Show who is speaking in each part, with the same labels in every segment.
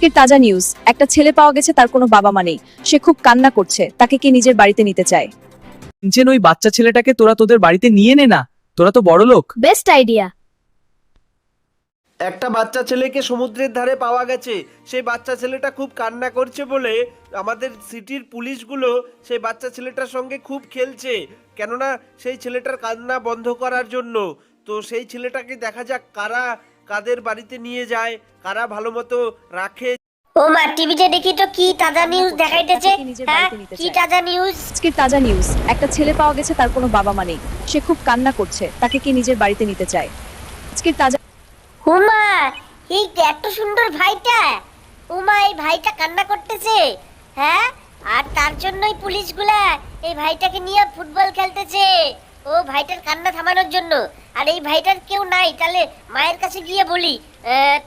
Speaker 1: আজকের তাজা নিউজ একটা ছেলে পাওয়া গেছে তার কোনো বাবা মা নেই। সে খুব কান্না করছে তাকে কে নিজের বাড়িতে নিতে চায়?
Speaker 2: সিনচেন ওই বাচ্চা ছেলেটাকে তোরা তোদের বাড়িতে নিয়ে নে না তোরা তো বড় লোক।
Speaker 3: বেস্ট আইডিয়া
Speaker 4: একটা বাচ্চা ছেলেকে সমুদ্রের ধারে পাওয়া গেছে সেই বাচ্চা ছেলেটা খুব কান্না করছে বলে আমাদের সিটির পুলিশগুলো সেই বাচ্চা ছেলেটার সঙ্গে খুব খেলছে কেননা সেই ছেলেটার কান্না বন্ধ করার জন্য। তো সেই ছেলেটাকে দেখা যাক কারা কাদের বাড়িতে নিয়ে যায় কারা ভালো মতো রাখে।
Speaker 5: ও মা টিভিতে দেখি তো কি তাজা নিউজ দেখাইতেছে।
Speaker 1: তাকে
Speaker 5: হ্যাঁ কি তাজা নিউজ
Speaker 1: আজকের তাজা নিউজ একটা ছেলে পাওয়া গেছে তার কোনো বাবা মা নেই। সে খুব কান্না করছে তাকে কে নিজের বাড়িতে নিতে চায়। আজকের তাজা
Speaker 5: উমা এই এত সুন্দর ভাইটা। উমা এই ভাইটা কান্না করতেছে। হ্যাঁ আর তার জন্যই পুলিশগুলা এই ভাইটাকে নিয়ে ফুটবল খেলতেছে। ও ভাইটার কান্না থামানোর জন্য। আর এই ভাইটার কেউ নাই, তাহলে মায়ের কাছে গিয়ে বলি।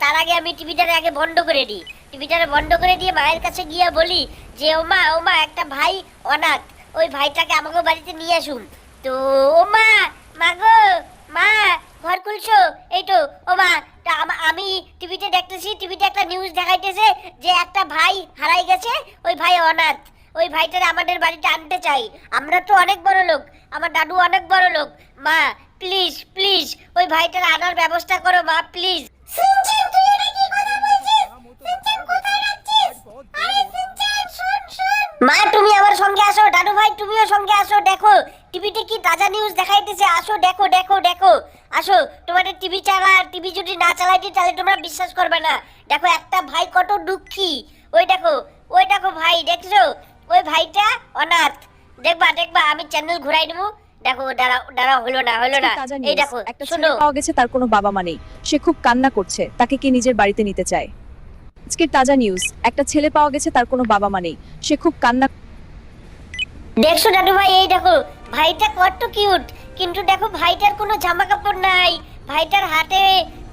Speaker 5: তার আগে আমি টিভিটারে আগে বন্ধ করে দিই। টিভিটারে বন্ধ করে দিয়ে মায়ের কাছে গিয়ে বলি যে ওমা ওমা একটা ভাই অনাথ। ওই ভাইটাকে আমাকে বাড়িতে নিয়ে আসুন। তো ওমা মাগো মা ঘর খুলছো? এই তো, ও মা, তা আমি টিভিতে দেখতেছি, টিভিতে একটা নিউজ দেখাইতেছে যে একটা ভাই হারাই গেছে, ওই ভাই অনাথ। ওই ভাইটারে আমাদের বাড়িতে আনতে চাই। আমরা তো অনেক বড় লোক আমার দাদু অনেক বড় লোক। মা প্লিজ প্লিজ ওই ভাইটার আনার ব্যবস্থা করো মা প্লিজ মা তুমি আমার সঙ্গে আসো দাদু ভাই তুমিও সঙ্গে আসো দেখো। টিভিতে কি তাজা নিউজ দেখাইতেছে? আসো দেখো দেখো দেখো। আসো তোমাদের টিভি চালা টিভি যদি না চালাইতে তাহলে তোমরা বিশ্বাস করবে না। দেখো একটা ভাই কত দুঃখী। ওই দেখো ওই দেখো ভাই দেখছ? ওই ভাইটা অনাথ দেখবা দেখবা আমি চ্যানেল ঘুরাই দেবো দেখো দাঁড়া দাঁড়া হলো না হলো না। এই দেখো
Speaker 1: একটা ছেলে পাওয়া গেছে তার কোনো বাবা মা নেই। সে খুব কান্না করছে তাকে কে নিজের বাড়িতে নিতে চায়? আজকের তাজা নিউজ একটা ছেলে পাওয়া গেছে তার কোনো বাবা মা নেই। সে খুব কান্না
Speaker 5: দেখছ দাদু ভাই এই দেখো ভাইটা কত কিউট কিন্তু দেখো ভাইটার কোনো জামা কাপড় নাই। ভাইটার হাতে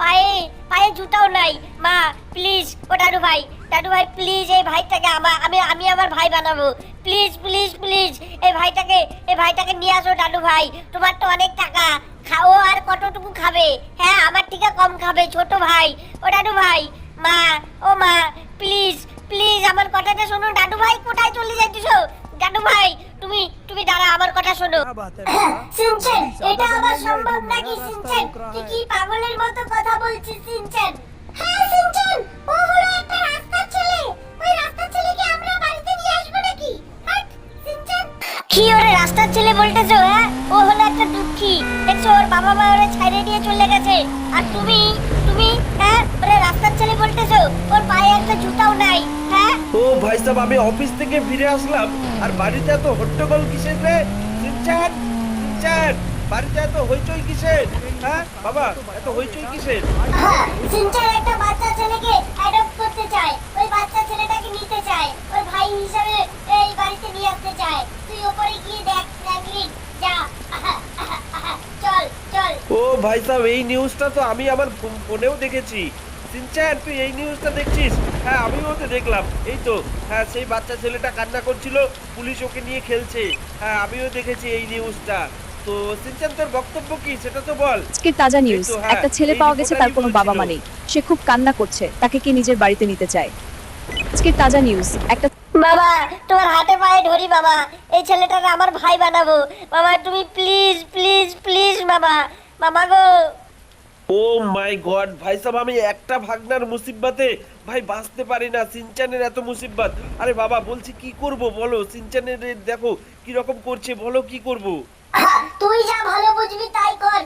Speaker 5: পায়ে পায়ে জুতাও নাই। মা প্লিজ ও দাদু ভাই দাদু ভাই প্লিজ এই ভাইটাকে আমার আমি আমি আমার ভাই বানাবো। প্লিজ প্লিজ প্লিজ এই ভাইটাকে এই ভাইটাকে নিয়ে আসো দাদু ভাই। তোমার তো অনেক টাকা। খাও আর কতটুকু খাবে? হ্যাঁ আমার থেকে কম খাবে, ছোট ভাই। ও দাদু ভাই, মা, ও মা প্লিজ প্লিজ আমার কথাটা শোনো। দাদু ভাই, কোথায় চলে যাইতেছো? দাদু ভাই তুমি তুমি দাঁড়া আমার কথা শোনো। সিনচেন এটা আবার সম্ভব নাকি সিনচেন? তুই কি পাগলের মতো কথা বলছিস সিনচেন? হ্যাঁ সিনচেন ও হলো একটা রাস্তার ছেলে। ওই রাস্তার ছেলেকে আমরা বাড়িতে নিয়ে আসব নাকি? সিনচেন। কি ওরে রাস্তার ছেলে বলতেছো হ্যাঁ? ও হলো একটা দুঃখী। দেখছ ওর বাবা মা ওরে ছাইড়ে দিয়ে চলে গেছে। আর তুমি তুমি হ্যাঁ ওরে রাস্তার ছেলে বলতেছো ওর পায়ে একটা জুতাও নাই হ্যাঁ
Speaker 4: ও ভাই সাহেব আমি অফিস থেকে ফিরে আসলাম। আর বাড়িতে এত হট্টগোল কিসের রে? সিনচান সিনচান বাড়িতে এত হইচই কিসের? হ্যাঁ বাবা এত হইচই কিসের?
Speaker 5: হ্যাঁ, সিনচান একটা বাচ্চা ছেলেকে অ্যাডপ্ট করতে চায়। ওই বাচ্চা ছেলেটাকে নিতে চায়। ওই ভাই হিসাবে এই বাড়িতে নিয়ে আসতে চায়। তুই ওপরে গিয়ে দেখ ফ্র্যাঙ্কলিন যা। চল চল।
Speaker 4: ও ভাই সাহেব এই নিউজটা তো আমি আমার ফোনেও দেখেছি। সিনচান তুই এই নিউজটা দেখছিস? হ্যাঁ আমিও তো দেখলাম। এই তো হ্যাঁ সেই বাচ্চা ছেলেটা কান্না করছিল পুলিশ ওকে নিয়ে খেলছে। হ্যাঁ আমিও দেখেছি এই নিউজটা তো সিনচান তোর বক্তব্য কি? সেটা তো বল।
Speaker 1: আজকের তাজা নিউজ
Speaker 4: হ্যাঁ,
Speaker 1: একটা ছেলে পাওয়া গেছে তার কোনো বাবা মা নেই। সে খুব কান্না করছে তাকে কি নিজের বাড়িতে নিতে চায়। আজকের তাজা নিউজ একটা
Speaker 5: বাবা তোমার হাতে পায়ে ধরি বাবা। এই ছেলেটাকে আমার ভাই বানাবো। বাবা তুমি প্লিজ প্লিজ প্লিজ বাবা। বাবা গো।
Speaker 4: ও মাই গড, ভাই সাহেব আমি একটা ভাগনার মুসিবতে, ভাই বাঁচতে পারি না, সিনচানের এত মুসিবত। আরে বাবা, বলছি কি করব বলো? সিনচানের, দেখো কি রকম করছে, বলো কি করব?
Speaker 5: তুই যা ভালো বুঝবি তাই কর।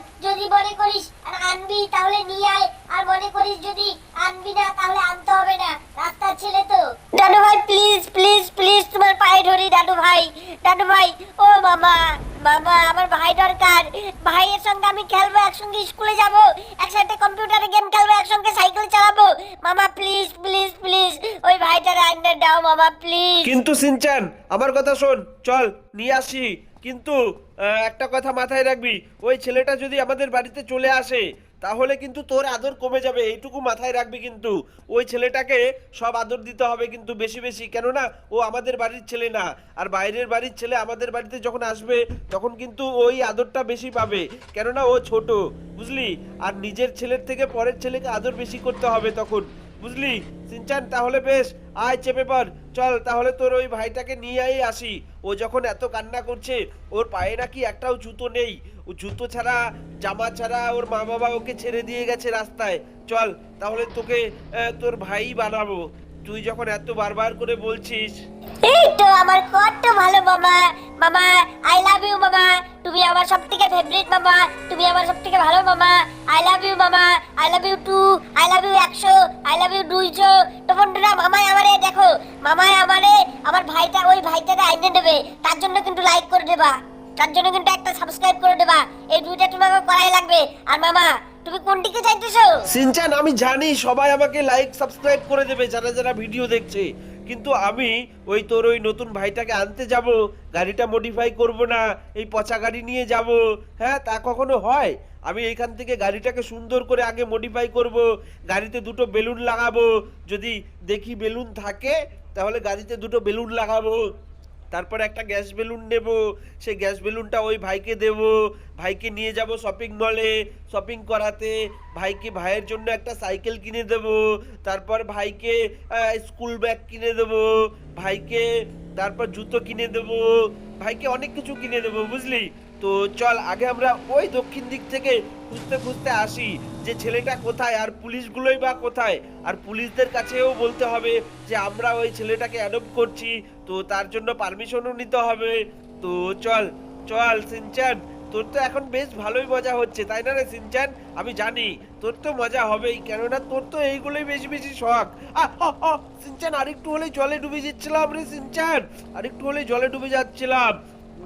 Speaker 5: একসাথে গেম খেলব একসঙ্গে সাইকেল চালাবো। মামা প্লিজ প্লিজ প্লিজ ওই ভাইটার আন্ডার দাও মামা প্লিজ
Speaker 4: কিন্তু সিনচান আমার কথা শোন চল নিয়ে আসি। কিন্তু আহ, একটা কথা মাথায় রাখবি ওই ছেলেটা যদি আমাদের বাড়িতে চলে আসে তাহলে কিন্তু তোর আদর কমে যাবে, এইটুকু মাথায় রাখবি কিন্তু। ওই ছেলেটাকে সব আদর দিতে হবে কিন্তু বেশি বেশি, কেননা ও আমাদের বাড়ির ছেলে না। আর বাইরের বাড়ির ছেলে আমাদের বাড়িতে যখন আসবে, তখন কিন্তু ওই আদরটা বেশি পাবে, কেননা ও ছোট, বুঝলি? আর নিজের ছেলের থেকে পরের ছেলেকে আদর বেশি করতে হবে তখন। বুঝলি? সিনচান, তাহলে বেশ, আয় চেপে পড় চল, তাহলে তোর ওই ভাইটাকে নিয়েই আসি। ও যখন এত কান্না করছে, ওর পায়ে নাকি একটাও জুতো নেই। ও জুতো ছাড়া, জামা ছাড়া ওর মা বাবা ওকে ছেড়ে দিয়ে গেছে রাস্তায়। চল, তাহলে তোকে তোর ভাই বানাবো। তুই যখন এত বারবার করে বলছিস
Speaker 5: এই তো, আমার কত ভালো মামা মামা আই লাভ ইউ মামা তুমি আমার সব থেকে ফেভারিট মামা, তুমি আমার সব থেকে ভালো মামা। আই লাভ ইউ মামা I love you too I love you একশো আই লাভ ইউ দুইশো। তো বন্ধুরা, মামাই আমারে, দেখো, মামাই আমারে, আমার ভাইটা, ওই ভাইটাকে আইনে দেবে তার জন্য কিন্তু লাইক করে দেবা। তার জন্য কিন্তু একটা সাবস্ক্রাইব করে দেবা। এই দুইটা তোমাকে করাই লাগবে। আর মামা, তুমি কোন দিকে চাইতেছো
Speaker 4: সিনচান, আমি জানি সবাই আমাকে লাইক সাবস্ক্রাইব করে দেবে, যারা যারা ভিডিও দেখছে। কিন্তু আমি ওই তোর ওই নতুন ভাইটাকে আনতে যাব, গাড়িটা মডিফাই করব না, এই পচা গাড়ি নিয়ে যাব। হ্যাঁ তা কখনো হয়? আমি এইখান থেকে গাড়িটাকে সুন্দর করে আগে মডিফাই করব, গাড়িতে দুটো বেলুন লাগাবো। যদি দেখি বেলুন থাকে, তাহলে গাড়িতে দুটো বেলুন লাগাবো। তারপর একটা গ্যাস বেলুন নেব। সেই গ্যাস বেলুনটা ওই ভাইকে দেব। ভাইকে নিয়ে যাব শপিং মলে শপিং করাতে। ভাইকে ভাইয়ের জন্য একটা সাইকেল কিনে দেব। তারপর ভাইকে স্কুল ব্যাগ কিনে দেব। ভাইকে তারপর জুতো কিনে দেব। ভাইকে অনেক কিছু কিনে দেব, বুঝলি? তো চল, আগে আমরা ওই দক্ষিণ দিক থেকে খুঁজতে খুঁজতে আসি যে ছেলেটা কোথায় আর পুলিশগুলোই বা কোথায়। আর পুলিশদের কাছেও বলতে হবে যে আমরা ওই ছেলেটাকে অ্যাডপ্ট করছি, তো তার জন্য পারমিশনও নিতে হবে। তো চল চল সিনচান, তোর তো এখন বেশ ভালোই মজা হচ্ছে, তাই না রে সিনচান? আমি জানি, তোর তো মজা হবেই, কেননা তোর তো এইগুলোই বেশি বেশি শখ। সিনচান, আরেকটু হলে জলে ডুবে যাচ্ছিলাম রে সিনচান, আরেকটু হলে জলে ডুবে যাচ্ছিলাম।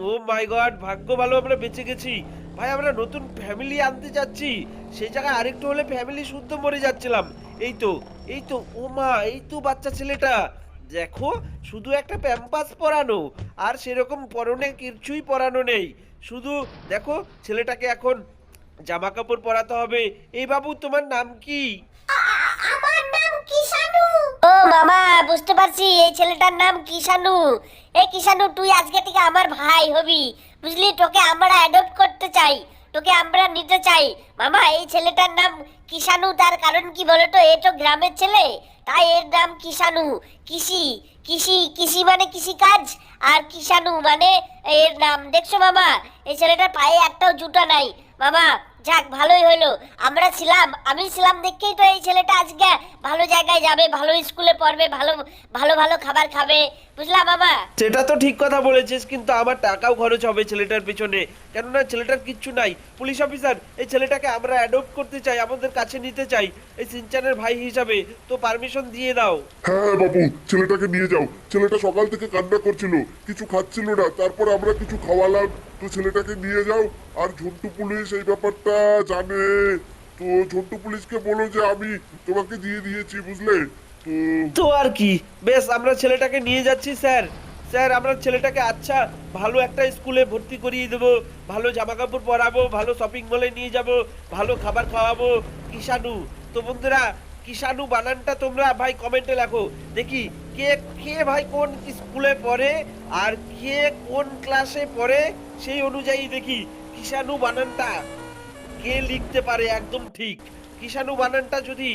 Speaker 4: ও মাই গড, ভাগ্য ভালো, আমরা বেঁচে গেছি। ভাই, আমরা নতুন ফ্যামিলি আনতে যাচ্ছি। সেই জায়গায় আরেকটু হলে ফ্যামিলি শুদ্ধ মরে যাচ্ছিলাম। এই তো এই তো, ও মা, এই তো বাচ্চা ছেলেটা। দেখো, শুধু একটা প্যাম্পাস পরানো, আর সেরকম পরনে কিছুই পরানো নেই। শুধু, দেখো, ছেলেটাকে এখন জামা কাপড় পরাতে হবে। এই বাবু, তোমার নাম কি
Speaker 5: আমার নাম কিষানু ও মামা, বুঝতে পারছি এই ছেলেটার নাম কিষানু। এই কিষানু, তুই আজকে থেকে আমার ভাই হবি। বুঝলি? তোকে আমরা অ্যাডপ্ট করতে চাই। তোকে আমরা নিতে চাই। মামা, এই ছেলেটার নাম কিষানু। তার কারণ কি বলতো? এ তো গ্রামের ছেলে। তাই এর নাম কিষানু। কৃষি। কৃষি কৃষি মানে কৃষি কাজ আর কিষানু মানে এর নাম। দেখছ মামা? এই ছেলেটার পায়ে একটাও জুতা নাই। মামা যাক ভালোই হলো। আমরা ছিলাম আমি ছিলাম দেখেই তো এই ছেলেটা আজকে। ভালো জায়গায় যাবে ভালো স্কুলে পড়বে ভালো ভালো ভালো খাবার খাবে। বুঝলাম বাবা?
Speaker 4: সেটা তো ঠিক কথা বলেছিস কিন্তু আমার টাকাও খরচ হবে ছেলেটার পিছনে। কেননা ছেলেটার কিচ্ছু নাই। পুলিশ অফিসার এই ছেলেটাকে আমরা অ্যাডপ্ট করতে চাই আমাদের কাছে নিতে চাই এই সিনচানের ভাই হিসাবে। তো পারমিশন দিয়ে দাও।
Speaker 3: হ্যাঁ বাবু ছেলেটাকে নিয়ে যাও। ছেলেটা সকাল থেকে কান্না করছিল কিছু খাচ্ছিল না তারপর আমরা কিছু খাওয়ালাম। তো ছেলেটাকে নিয়ে যাও আর ঝন্টু পুলিশ এই ব্যাপারটা জানে তো ঝন্টু পুলিশকে বলো যে আমি তোমাকে দিয়ে দিয়েছি, বুঝলে? তো
Speaker 4: আর কি? বেশ, আমরা ছেলেটাকে নিয়ে যাচ্ছি, স্যার। স্যার, আমরা ছেলেটাকে আচ্ছা ভালো একটা স্কুলে ভর্তি করিয়ে দেবো। ভালো জামা কাপড় পরাবো, ভালো শপিং মলে নিয়ে যাব, ভালো খাবার খাওয়াবো। কিষানু তো বন্ধুরা কিষানু বানানটা তোমরা ভাই কমেন্টে লেখো। দেখি, কে কে ভাই কোন স্কুলে পড়ে আর কে কোন ক্লাসে পড়ে, সেই অনুযায়ী দেখি। কিষানু বানানটা কে লিখতে পারে একদম ঠিক। কিষানু বানানটা যদি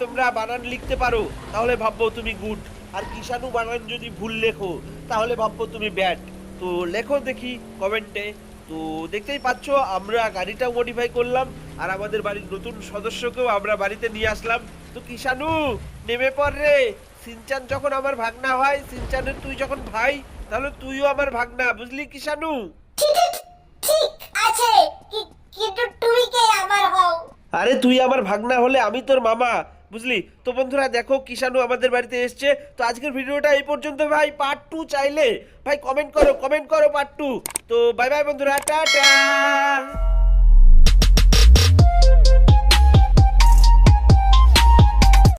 Speaker 4: তোমরা বানান লিখতে পারো, তাহলে ভাববো তুমি গুড। আর কিষানু বানান যদি ভুল লেখো, তাহলে ভাববো তুমি ব্যাড। তো লেখো দেখি কমেন্টে। তো দেখতেই পাচ্ছ, আমরা গাড়িটাও মডিফাই করলাম, আর আমাদের বাড়ির নতুন সদস্যকেও আমরা বাড়িতে নিয়ে আসলাম। তো কিষানু নেমে পড় রে। সিনচান যখন আমার ভাগনা হয়, সিনচানের তুই যখন ভাই, তাহলে তুইও আমার ভাগনা, বুঝলি কিষানু
Speaker 5: ঠিক আছে কিন্তু তুই কে আমার হও
Speaker 4: আরে তুই আমার ভাগনা হলে আমি তোর মামা। বুঝলি? তো বন্ধুরা, দেখো কিষানু আমাদের বাড়িতে এসছে। তো আজকের ভিডিওটা এই পর্যন্ত ভাই। পার্ট টু চাইলে, ভাই কমেন্ট করো কমেন্ট করো পার্ট টু তো বাই বাই বন্ধুরা, টাটা!